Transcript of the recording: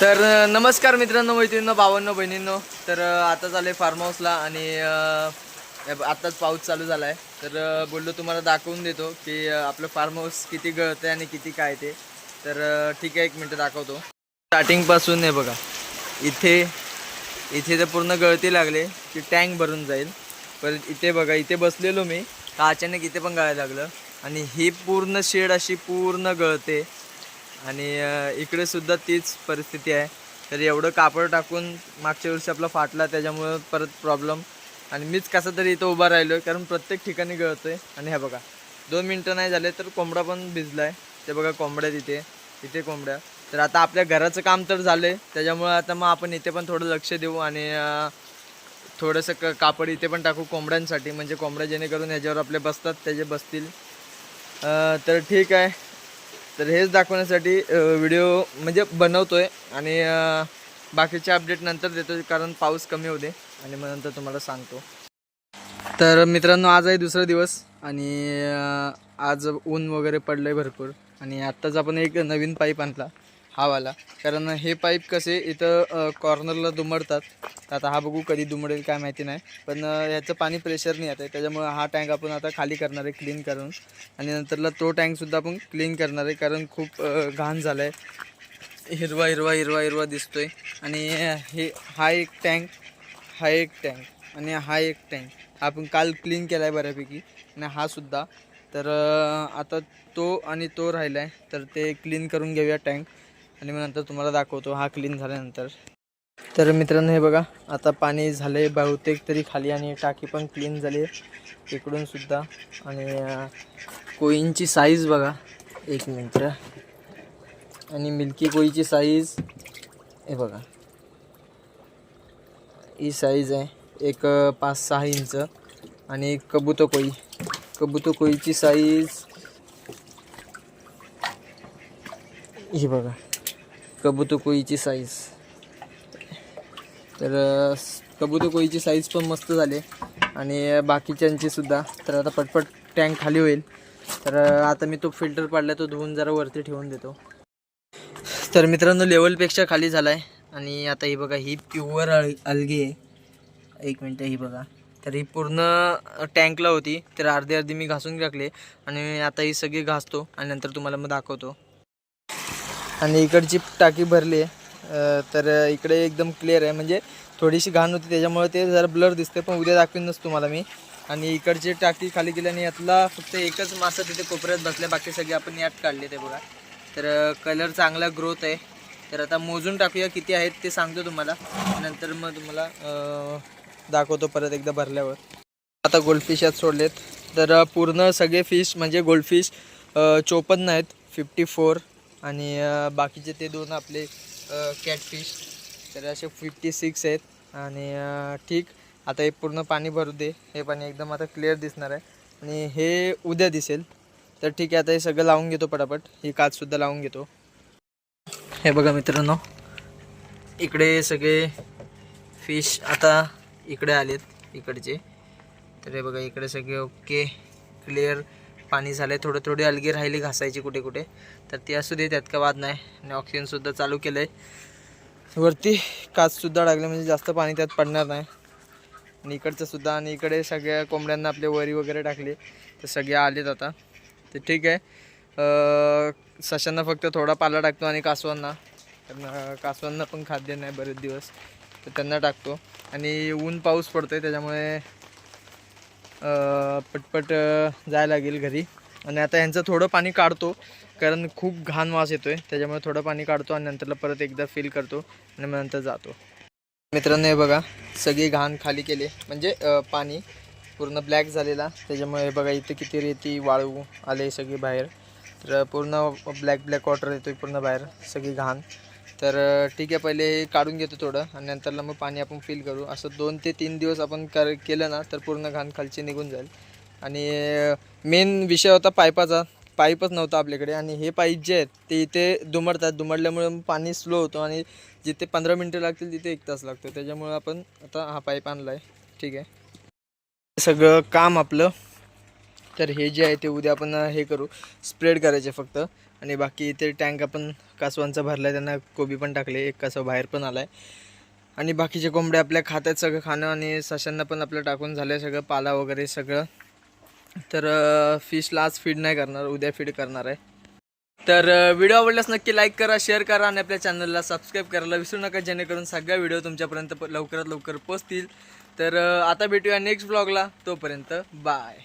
तर नमस्कार मित्रांनो मैत्रिणींनो भावांनो बहिणींनो. तर आता चालू आहे फार्म हाऊसला आणि आत्ताच पाऊस चालू झाला आहे तर बोललो तुम्हाला दाखवून देतो की आपलं फार्म हाऊस किती गळतं आणि किती काय ते. तर ठीक आहे एक मिनटं दाखवतो. स्टार्टिंगपासून हे बघा. इथे इथे तर पूर्ण गळती लागले की टँक भरून जाईल. परत इथे बघा इथे बसलेलो मी. तर अचानक इथे पण गळायला लागलं. आणि ही पूर्ण शेड अशी पूर्ण गळते. आणि इकडे सुद्धा तीच परिस्थिती आहे. तर एवढं कापड टाकून मागच्या वर्षी आपला फाटला त्याच्यामुळं परत प्रॉब्लेम आणि मीच कसं तरी इथं उभा राहिलो कारण प्रत्येक ठिकाणी गळतो आहे आणि हे बघा दोन मिनटं नाही झाले तर कोंबडा पण भिजला आहे ते बघा कोंबड्या तिथे इथे कोंबड्या. तर आता आपल्या घराचं काम तर झालं आहे त्याच्यामुळं आता मग आपण इथे पण थोडं लक्ष देऊ आणि थोडंसं क कापड इथे पण टाकू कोंबड्यांसाठी. म्हणजे कोंबड्या जेणेकरून ह्याच्यावर आपले बसतात त्याचे बसतील. तर ठीक आहे. तर हेच दाखवण्यासाठी व्हिडिओ म्हणजे बनवतो आहे आणि बाकीचे अपडेट नंतर देतो कारण पाऊस कमी होते आणि मग नंतर तुम्हाला सांगतो. तर मित्रांनो आज आहे दुसरा दिवस आणि आज ऊन वगैरे पडलं आहे भरपूर आणि आत्ताच आपण एक नवीन पाईप आणला. हा वाला कारण हे पाईप कसे इथं कॉर्नरला दुमडतात. तर आता हा बघू कधी दुमडेल काय माहिती नाही. पण याचं ह्याचं पाणी प्रेशर नाही आहे त्याच्यामुळे हा टँक आपण आता खाली करणार आहे क्लीन करून. आणि नंतरला तो टँकसुद्धा आपण क्लीन करणार आहे कारण खूप घाण झाला आहे हिरवा हिरवा हिरवा हिरवा दिसतोय. आणि हे हा एक टँक हा एक टँक आणि हा एक टँक. हा आपण काल क्लीन केला आहे बऱ्यापैकी. आणि हा सुद्धा. तर आता तो आणि तो राहिला आहे तर ते क्लीन करून घेऊया टँक. आणि मग नंतर तुम्हाला दाखवतो हा क्लीन झाल्यानंतर. तर मित्रांनो हे बघा आता पाणी झालं आहे बहुतेक तरी खाली आणि टाकी पण क्लीन झाली आहे. इकडूनसुद्धा आणि अ, कोईंची साईज बघा. एक मिनिट आणि मिल्की कोईची साईज हे बघा. ही साईज आहे एक पाच सहा इंच. आणि एक कबुतो कोई. कबुतो कोईची साईज ही बघा. कबुतो कोईची साईज तर कबूतर कोईची साईज पण मस्त झाली. आणि बाकीच्यांची सुद्धा. तर आता पटपट टँक खाली होईल. तर आता मी तो फिल्टर पाडला तो धुवून जरा वरती ठेवून देतो. तर मित्रांनो लेवलपेक्षा खाली झाला आहे आणि आता ही बघा ही प्युअर अळ अलगी आहे. एक मिनटं ही बघा. तर ही पूर्ण टँकला होती. तर अर्धी अर्धी मी घासून टाकले. आणि आता ही सगळी घासतो. आणि नंतर तुम्हाला मग दाखवतो. आणि इकडची टाकी भरली आहे. तर इकडे एकदम क्लिअर आहे. म्हणजे थोडीशी घाण होती त्याच्यामुळे ते जरा ब्लर दिसते पण उद्या दाखवीनच तुम्हाला मी. आणि इकडची टाकी खाली गेली आणि यातला फक्त एकच मासा तिथे कोपऱ्यात बसल्या बाकी सगळे आपण यात काढले ते बघा. तर कलर चांगला ग्रोथ आहे. तर आता मोजून टाकूया किती आहेत ते सांगतो तुम्हाला. नंतर मग तुम्हाला दाखवतो परत एकदा भरल्यावर. आता गोल्डफिश यात सोडलेत. तर पूर्ण सगळे फिश म्हणजे गोल्डफिश चोपन्न आहेत. फिफ्टी फोर आणि बाकीचे ते दोन आपले कॅटफिश तर असे फिफ्टी सिक्स आहेत. आणि ठीक. आता हे पूर्ण पाणी भरू दे. हे पाणी एकदम आता क्लिअर दिसणार आहे. आणि हे उद्या दिसेल. तर ठीक आहे आता हे सगळं लावून घेतो पटापट. ही काचसुद्धा लावून घेतो. हे बघा मित्रांनो. इकडे सगळे फिश आता इकडे आलेत इकडचे. तर हे बघा इकडे सगळे ओके क्लिअर पाणी झालं आहे थोडं थोडी अलगी राहिली घासायची कुठे कुठे. तर ती असू दे त्यात का वाद नाही. आणि ऑक्सिजनसुद्धा चालू केलं आहे वरती काचसुद्धा टाकलं म्हणजे जास्त पाणी त्यात पडणार नाही. आणि इकडचंसुद्धा आणि इकडे सगळ्या कोंबड्यांना आपले वरी वगैरे टाकले. तर सगळे आलेत आता. तर ठीक आहे. सशांना फक्त थोडा पाला टाकतो आणि कासवांना. कारण कासवांना पण खाद्य नाही बरेच दिवस. तर त्यांना टाकतो. आणि ऊन पाऊस पडतो आहे त्याच्यामुळे पटपट जायला लागेल घरी. आणि आता यांचं थोडं पाणी काढतो कारण खूप घाण वास येतो आहे त्याच्यामुळे थोडं पाणी काढतो आणि नंतरला परत एकदा फिल करतो आणि मग नंतर जातो. मित्रांनो हे बघा सगळी घाण खाली केले. म्हणजे पाणी पूर्ण ब्लॅक झालेला. त्याच्यामुळे हे बघा इथे किती रेती वाळू आले सगळी बाहेर. तर पूर्ण ब्लॅक ब्लॅक वॉटर येतो पूर्ण बाहेर. सगळी घाण. तर ठीक आहे पहिले हे काढून घेतो थोडं आणि नंतरला मग पाणी आपण फिल करू. असं दोन ते तीन दिवस आपण कर केलं ना तर पूर्ण घाण खालची निघून जाईल. आणि मेन विषय होता पाईपाचा. पाईपच नव्हता आपल्याकडे आणि हे पाईप जे आहेत ते इथे दुमडतात. दुमडल्यामुळे मग पाणी स्लो होतो आणि जिथे पंधरा मिनटं लागतील तिथे एक तास लागतो. त्याच्यामुळे आपण आता हा पाईप आणला आहे ठीक आहे. सगळं काम आपलं तर हे जे आहे ते उद्या आपण हे करू. स्प्रेड करायचे फक्त. आणि बाकी इथे टँक आपण कासवांचा भरला आहे त्यांना कोबी पण टाकले एक कासव बाहेर पण आला आहे आणि बाकीचे कोंबड्या आपल्या खात्यात सगळं खाणं आणि सशांना पण आपलं टाकून झालं आहे सगळं पाला वगैरे सगळं. तर फिशला आज फीड नाही करणार उद्या फीड करणार आहे. तर व्हिडिओ आवडल्यास नक्की लाईक करा शेअर करा आणि आपल्या चॅनलला सबस्क्राईब करायला विसरू नका जेणेकरून सगळ्या व्हिडिओ तुमच्यापर्यंत प- लवकरात लवकर पोचतील तर आता भेटूया नेक्स्ट ब्लॉगला तोपर्यंत बाय